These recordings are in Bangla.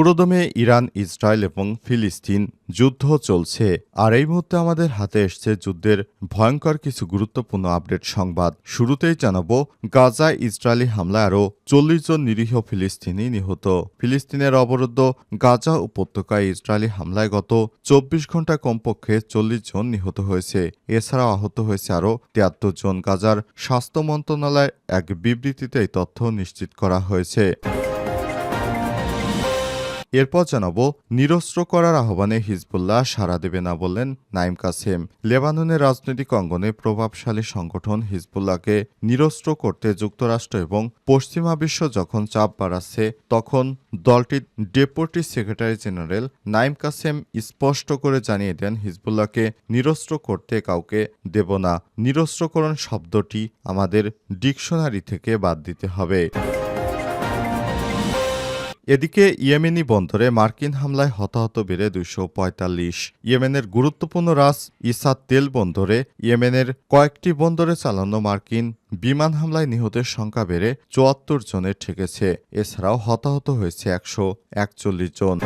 পুরোদমে ইরান, ইসরায়েল এবং ফিলিস্তিন যুদ্ধ চলছে। আর এই মুহূর্তে আমাদের হাতে এসছে যুদ্ধের ভয়ঙ্কর কিছু গুরুত্বপূর্ণ আপডেট সংবাদ। শুরুতেই জানাব গাজায় ইসরায়েলি হামলায় আরও চল্লিশ জন নিরীহ ফিলিস্তিনি নিহত। ফিলিস্তিনের অবরুদ্ধ গাজা উপত্যকায় ইসরায়েলি হামলায় গত চব্বিশ ঘণ্টা কমপক্ষে চল্লিশ জন নিহত হয়েছে। এছাড়াও আহত হয়েছে আরও তিয়াত্তর জন। গাজার স্বাস্থ্য মন্ত্রণালয়ের এক বিবৃতিতে এই তথ্য নিশ্চিত করা হয়েছে। এরপর জানাব, নিরস্ত্র করার আহ্বানে হিজবুল্লাহ সাড়া দেবে না বললেন নাইম কাসেম। লেবাননের রাজনৈতিক অঙ্গনে প্রভাবশালী সংগঠন হিজবুল্লাহকে নিরস্ত্র করতে যুক্তরাষ্ট্র এবং পশ্চিমা বিশ্ব যখন চাপ বাড়াচ্ছে, তখন দলটির deputy secretary general Naim Qassem স্পষ্ট করে জানিয়ে দেন, হিজবুল্লাহকে নিরস্ত্র করতে কাউকে দেব না। নিরস্ত্রকরণ শব্দটি আমাদের ডিকশনারি থেকে বাদ দিতে হবে। এদিকে ইয়েমেনি বন্দরে মার্কিন হামলায় হতাহত বেড়ে দুইশো পঁয়তাল্লিশ। ইয়েমেনের গুরুত্বপূর্ণ রাস ইসাদ তেল বন্দরে ইয়েমেনের কয়েকটি বন্দরে চালানো মার্কিন বিমান হামলায় নিহতের সংখ্যা বেড়ে চুয়াত্তর জনের ঠেকেছে। এছাড়াও হতাহত হয়েছে একশো একচল্লিশ জন।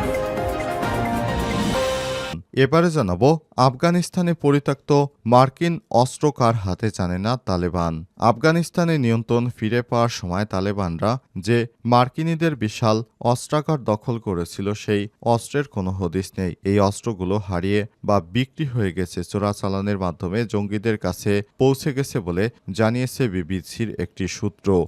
এবারে জানাব, আফগানিস্তানে পরিত্যক্ত মার্কিন অস্ত্র কার হাতে জানে না তালেবান। আফগানিস্তানে নিয়ন্ত্রণ ফিরে পাওয়ার সময় তালেবানরা যে মার্কিনীদের বিশাল অস্ত্রাগার দখল করেছিল, সেই অস্ত্রের কোনো হদিস নেই। এই অস্ত্রগুলো হারিয়ে বা বিক্রি হয়ে গেছে চোরাচালানের মাধ্যমে জঙ্গিদের কাছে পৌঁছে গেছে বলে জানিয়েছে বিবিসির একটি সূত্র।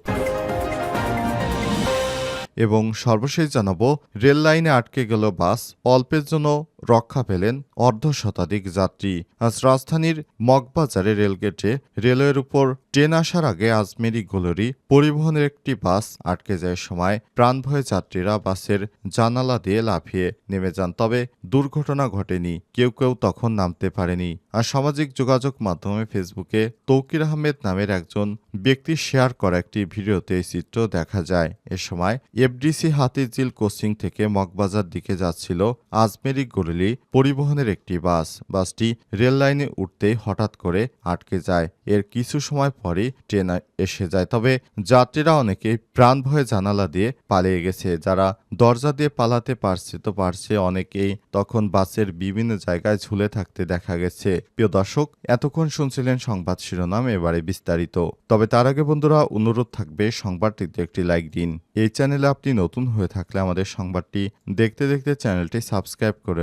এবং সর্বশেষ জানাব রেল লাইনে আটকে গেল বাস, অল্পের জন্য রক্ষা পেলেন অর্ধ শতাধিক যাত্রী। আজ রাজধানীর মগবাজারে রেলগেটে রেলওয়ের উপর ট্রেন আসার আগে আজমেরি গোলরি পরিবহনের একটি বাস আটকে যায় সময় প্রাণভয়ে যাত্রীরা বাসের জানালা দিয়ে লাফিয়ে নেমে যান। তবে দুর্ঘটনা ঘটেনি, কেউ কেউ তখন নামতে পারেনি। আর সামাজিক যোগাযোগ মাধ্যমে ফেসবুকে তৌকির আহমেদ নামের একজন ব্যক্তি শেয়ার করা একটি ভিডিওতে এই চিত্র দেখা যায়। এ সময় এফডিসি হাতিঝিল কোচিং থেকে মগবাজার দিকে যাচ্ছিল আজমেরি গরুলি পরিবহনের একটি বাস। বাসটি রেল লাইনে উঠতেই হঠাৎ করে আটকে যায়। এর কিছু সময় পরেই ট্রেন এসে যায়। তবে যাত্রীরা অনেকে প্রাণ ভয়ে জানালা দিয়ে পালিয়ে গেছে। যারা দরজা দিয়ে পালাতে পারছে তো পারছে। অনেকেই তখন বাসের বিভিন্ন জায়গায় ঝুলে থাকতে দেখা গেছে। প্রিয় দর্শক, এতক্ষণ শুনছিলেন সংবাদ শিরোনাম, এবারে বিস্তারিত। তবে তার আগে বন্ধুরা, অনুরোধ থাকবে সংবাদটিতে একটি লাইক দিন। এই চ্যানেলে আপনি নতুন হয়ে থাকলে আমাদের সংবাদটি দেখতে দেখতে চ্যানেলটি সাবস্ক্রাইব করে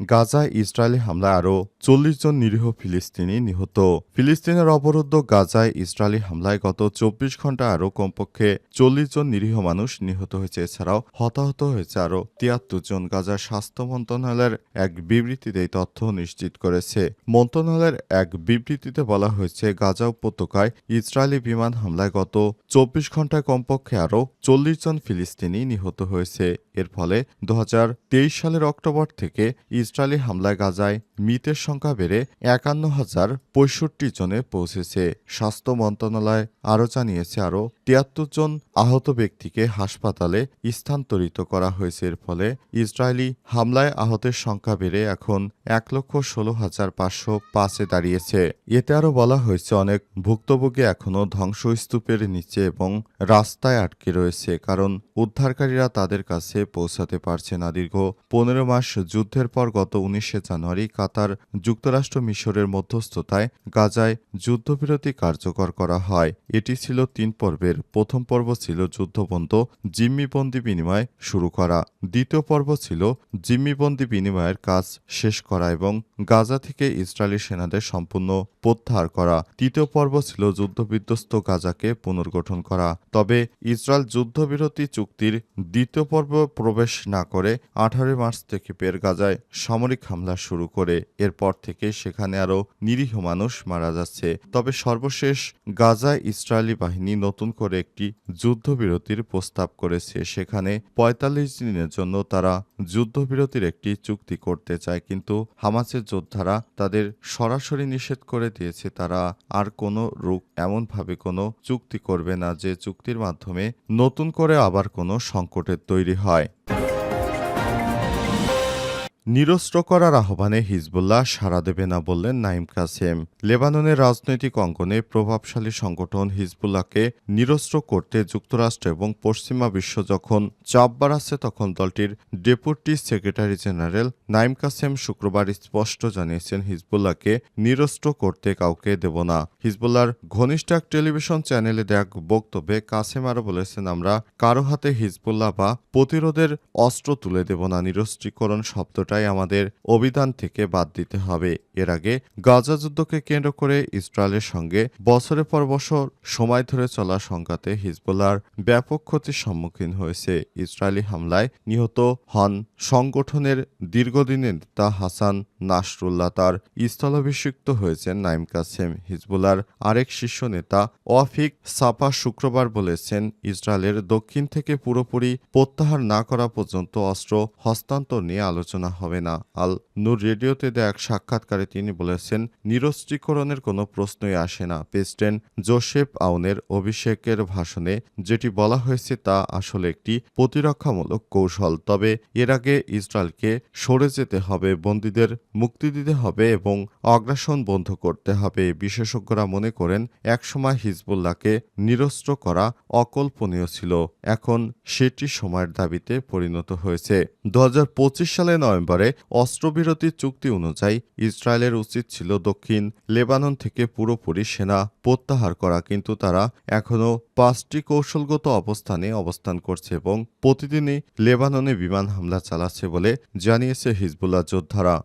গাজায় ইসরায়েলি হামলায় আরও চল্লিশ জন নিরীহ ফিলিস্তিনি নিহত। ফিলিস্তিনের অবরুদ্ধ গাজায় ইসরায়েলি হামলায় গত চব্বিশ ঘণ্টা আরও কমপক্ষে চল্লিশ জন নিরীহ মানুষ নিহত হয়েছে। এছাড়াও হতাহত হয়েছে আরও তিয়াত্তর জন গাজার স্বাস্থ্য মন্ত্রণালয়ের এক বিবৃতিতে এই তথ্য নিশ্চিত করেছে। মন্ত্রণালয়ের এক বিবৃতিতে বলা হয়েছে, গাজা উপত্যকায় ইসরায়েলি বিমান হামলায় গত চব্বিশ ঘন্টায় কমপক্ষে আরও চল্লিশ জন ফিলিস্তিনি নিহত হয়েছে। এর ফলে দুহাজার তেইশ সালের অক্টোবর থেকে ইসরায়েলি হামলায় গাজায় মৃতের সংখ্যা বেড়ে একান্ন হাজার পঁয়ষট্টি জনে পৌঁছেছে। স্বাস্থ্য মন্ত্রণালয় আরও জানিয়েছে, আরও তিয়াত্তর জন আহত ব্যক্তিকে হাসপাতালে স্থানান্তরিত করা হয়েছে। এর ফলে ইসরায়েলি হামলায় আহতের সংখ্যা বেড়ে এখন এক লক্ষ ষোলো হাজার পাঁচশো পাঁচে দাঁড়িয়েছে। এতে আরও বলা হয়েছে, অনেক ভুক্তভোগী এখনও ধ্বংসস্তূপের নিচে এবং রাস্তায় আটকে রয়েছে, কারণ উদ্ধারকারীরা তাদের কাছে পৌঁছাতে পারছে না। দীর্ঘ পনেরো মাস যুদ্ধের পর গত উনিশে জানুয়ারি কাতার যুক্তরাষ্ট্র মিশরের মধ্যস্থতায় গাজায় যুদ্ধবিরতি কার্যকর করা হয়। এটি ছিল তিন পর্বের। প্রথম পর্ব ছিল যুদ্ধবন্ধ, জিম্মিবন্দি বিনিময় শুরু করা। দ্বিতীয় পর্ব ছিল জিম্মিবন্দি বিনিময়ের কাজ শেষ করা। এবং গাজা থেকে ইসরায়েলি সেনাদের সম্পূর্ণ প্রত্যাহার করা। তৃতীয় পর্ব ছিল যুদ্ধবিধ্বস্ত গাজাকে পুনর্গঠন করা। তবে ইসরায়েল যুদ্ধবিরতি চুক্তির দ্বিতীয় পর্ব প্রবেশ না করে আঠারোই মার্চ থেকে পের গাজায় সামরিক হামলা শুরু করে। এরপর থেকে সেখানে আরও নিরীহ মানুষ মারা যাচ্ছে। তবে সর্বশেষ গাজায় ইসরায়েলি বাহিনী নতুন করে একটি যুদ্ধবিরতির প্রস্তাব করেছে। সেখানে পঁয়তাল্লিশ দিনের জন্য তারা যুদ্ধবিরতির একটি চুক্তি করতে চায়, কিন্তু হামাসের যোদ্ধারা তাদের সরাসরি নিষেধ করে দিয়েছে, তারা আর কোনো রূপ এমনভাবে কোনো চুক্তি করবে না যে চুক্তির মাধ্যমে নতুন করে আবার কোনো সংকটের তৈরি হয়। নিরস্ত্র করার আহ্বানে হিজবুল্লাহ সাড়া দেবে না বললেন নাইম কাসেম। লেবাননের রাজনৈতিক অঙ্গনে প্রভাবশালী সংগঠন হিজবুল্লাহকে নিরস্ত্র করতে যুক্তরাষ্ট্র এবং পশ্চিমা বিশ্ব যখন চাপ বাড়াচ্ছে, তখন দলটির deputy secretary general Naim Qassem শুক্রবার স্পষ্ট জানিয়েছেন, হিজবুল্লাহকে নিরস্ত্র করতে কাউকে দেব না। হিজবুল্লাহর ঘনিষ্ঠ এক টেলিভিশন চ্যানেলে দেখ বক্তব্যে কাসেম আরও বলেছেন, আমরা কারও হাতে হিজবুল্লাহ বা প্রতিরোধের অস্ত্র তুলে দেব না। নিরস্ত্রীকরণ শব্দটাই আমাদের অভিধান থেকে বাদ দিতে হবে। এর আগে গাজা যুদ্ধকে কেন্দ্র করে ইসরায়েলের সঙ্গে বছরের পর বছর সময় ধরে চলা সংঘাতে হিজবুল্লাহর ব্যাপক ক্ষতির সম্মুখীন হয়েছে। ইসরায়েলি হামলায় নিহত হন সংগঠনের দীর্ঘদিনের নেতা হাসান নাসরুল্লাহ। তার স্থলাভিষিক্ত হয়েছেন নাইম কাসেম। হিজবুল্লাহর আরেক শীর্ষ নেতা ওয়াফিক সাফা শুক্রবার বলেছেন, ইসরায়েলের দক্ষিণ থেকে পুরোপুরি প্রত্যাহার না করা পর্যন্ত অস্ত্র হস্তান্তর নিয়ে আলোচনা হবে না। আল নূর রেডিওতে দেয়া এক সাক্ষাৎকারে তিনি বলেছেন, নিরস্ত্রীকরণের কোনো প্রশ্নই আসে না। প্রেসিডেন্ট জোসেফ আউনের অভিষেকের ভাষণে যেটি বলা হয়েছে তা আসলে একটি প্রতিরক্ষামূলক কৌশল। তবে এর আগে ইসরায়েলকে সরে যেতে হবে, বন্দীদের মুক্তি দিতে হবে এবং অগ্রাসন বন্ধ করতে হবে। বিশেষজ্ঞরা মনে করেন, একসময় হিজবুল্লাহকে নিরস্ত্র করা অকল্পনীয় ছিল। এখন সেটি সময়ের দাবিতে পরিণত হয়েছে। দু হাজার পঁচিশ সালে নভেম্বরে অস্ত্রবিরতি চুক্তি অনুযায়ী ইসরায়েলের উচিত ছিল দক্ষিণ লেবানন থেকে পুরোপুরি সেনা প্রত্যাহার করা, কিন্তু তারা এখনও পাঁচটি কৌশলগত অবস্থানে অবস্থান করছে এবং প্রতিদিনই লেবাননে বিমান হামলা চালাচ্ছে বলে জানিয়েছে হিজবুল্লাহ যোদ্ধারা।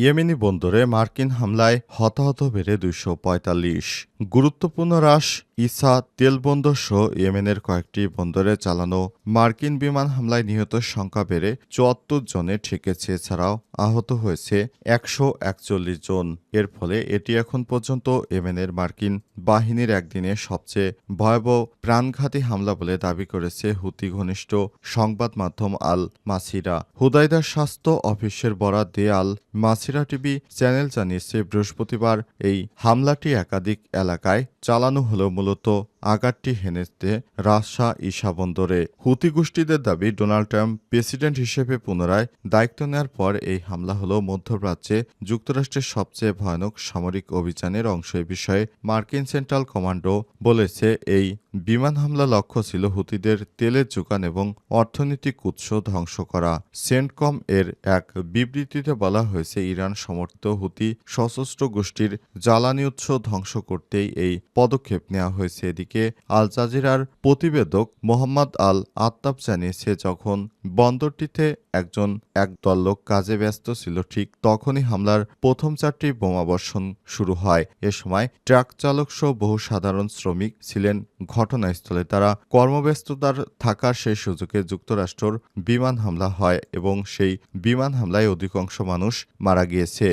ইয়েমেনি বন্দরে মার্কিন হামলায় হতাহত বেড়ে দুইশো পঁয়তাল্লিশ। গুরুত্বপূর্ণ হ্রাস ইসা তেলবন্দর সহ ইয়েমেনের কয়েকটি বন্দরে চালানো মার্কিন বিমান হামলায় নিহতের সংখ্যা বেড়ে চুয়াত্তর জনে ঠেকেছে, এছাড়াও আহত হয়েছে একশো একচল্লিশ জন। এর ফলে এটি এখন পর্যন্ত ইয়েমেনের মার্কিন বাহিনীর একদিনে সবচেয়ে ভয়াবহ প্রাণঘাতী হামলা বলে দাবি করেছে হুতি ঘনিষ্ঠ সংবাদ মাধ্যম আল মাসিরা। হুদাইদার স্বাস্থ্য অফিসের বরাত দিয়ে আল মাসিরা টিভি চ্যানেল জানিয়েছে, বৃহস্পতিবার এই হামলাটি একাধিক এলাকায় চালানো হলেও মূলত আঘাতটি হেনেতে রাজশাহ ঈশা বন্দরে। হুতি গোষ্ঠীদের দাবি, ডোনাল্ড ট্রাম্প প্রেসিডেন্ট হিসেবে পুনরায় দায়িত্ব নেওয়ার পর এই হামলা হল মধ্যপ্রাচ্যে যুক্তরাষ্ট্রের সবচেয়ে ভয়ানক সামরিক অভিযানের অংশ এ বিষয়ে মার্কিন সেন্ট্রাল কমান্ডো বলেছে। এই বিমান হামলা লক্ষ্য ছিল হুতিদের তেলের যোগান এবং অর্থনৈতিক উৎস ধ্বংস করা। সেন্টকম এর এক বিবৃতিতে বলা হয়েছে, ইরান সমর্থিত হুতি সশস্ত্র গোষ্ঠীর জ্বালানি উৎস ধ্বংস করতেই এই পদক্ষেপ নেওয়া হয়েছে এদিকে। আল জাজিরার প্রতিবেদক মোহাম্মদ আল আত্তাব জানিয়েছে, যখন বন্দরটিতে একজন একদল লোক কাজে ব্যস্ত ছিল, ঠিক তখনই হামলার প্রথম চারটি বোমাবর্ষণ শুরু হয়। এ সময় ট্রাক চালক সহ বহু সাধারণ শ্রমিক ছিলেন ঘটনাস্থলে। তারা কর্মব্যস্ততার থাকার সেই সুযোগে যুক্তরাষ্ট্রর বিমান হামলা হয় এবং সেই বিমান হামলায় অধিকাংশ মানুষ মারা গিয়েছে।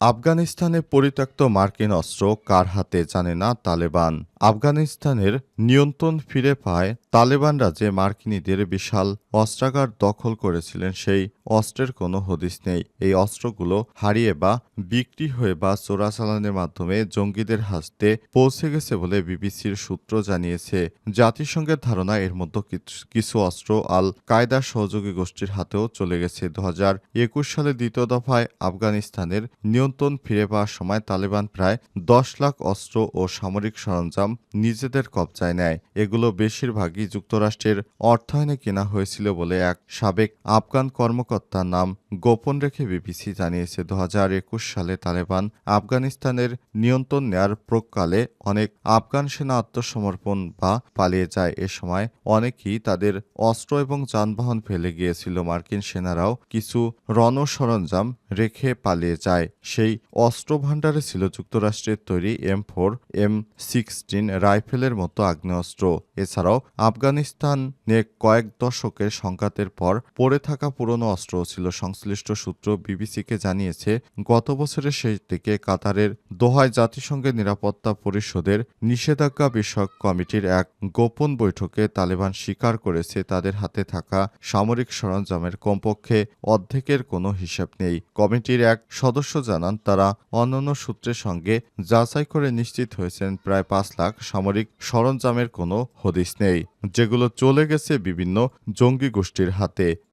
আফগানিস্তানে পরিত্যক্ত মার্কিন অস্ত্র কার হাতে জানে না তালেবান? আফগানিস্তানের নিয়ন্ত্রণ ফিরে পায় তালেবানরা যে মার্কিনীদের বিশাল অস্ত্রাগার দখল করেছিলেন, সেই অস্ত্রের কোনো হদিস নেই। এই অস্ত্রগুলো হারিয়ে বা বিক্রি হয়ে বা চোরাচালানের মাধ্যমে জঙ্গিদের হাতে পৌঁছে গেছে বলে বিবিসির সূত্র জানিয়েছে। জাতিসংঘের ধারণা এর মধ্যে কিছু- অস্ত্র আল কায়দার সহযোগী গোষ্ঠীর হাতেও চলে গেছে। দু হাজার একুশ সালে দ্বিতীয় দফায় আফগানিস্তানের নিয়ন্ত্রণ ফিরে পাওয়ার সময় তালেবান প্রায় দশ লাখ অস্ত্র ও সামরিক সরঞ্জাম নিজেদের কবজায় নেয়। এগুলো বেশিরভাগই যুক্তরাষ্ট্রের অর্থায়নে কেনা হয়েছিল বলে এক সাবেক আফগান কর্মকর্তার নাম গোপন রেখে বিবিসি জানিয়েছে দু হাজার একুশ সালে তালেবান আফগানিস্তানের নিয়ন্ত্রণ নেয়ার প্রকালে অনেক আফগান সেনা আত্মসমর্পণ বা পালিয়ে যায়। এ সময় অনেকেই তাদের অস্ত্র এবং যানবাহন ফেলে গিয়েছিল। মার্কিন সেনারাও কিছু রণ সরঞ্জাম রেখে পালিয়ে যায়। সেই অস্ত্র ভাণ্ডারে ছিল যুক্তরাষ্ট্রের তৈরি এম ফোর, এম সিক্সটিন রাইফেলের মতো আগ্নেয়াস্ত্র। এছাড়াও আফগানিস্তান কয়েক দশকের সংঘাতের পর পড়ে থাকা পুরনো অস্ত্র ছিল সংশ্লিষ্ট সূত্র বিবিসিকে জানিয়েছে, গত বছরের শেষ দিকে কাতারের দোহায় জাতিসংঘের নিরাপত্তা পরিষদের নিষেধাজ্ঞা বিষয়ক কমিটির এক গোপন বৈঠকে তালেবান স্বীকার করেছে তাদের হাতে থাকা সামরিক সরঞ্জামের কমপক্ষে অর্ধেকের কোনো হিসাব নেই। কমিটির এক সদস্য জানান, তারা অন্যান্য সূত্রের সঙ্গে যাচাই করে নিশ্চিত হয়েছেন, প্রায় পাঁচ লাখ সামরিক সরঞ্জামের কোনো হদিস নেই, যেগুলো চলে গেছে বিভিন্ন জঙ্গি গোষ্ঠীর হাতে।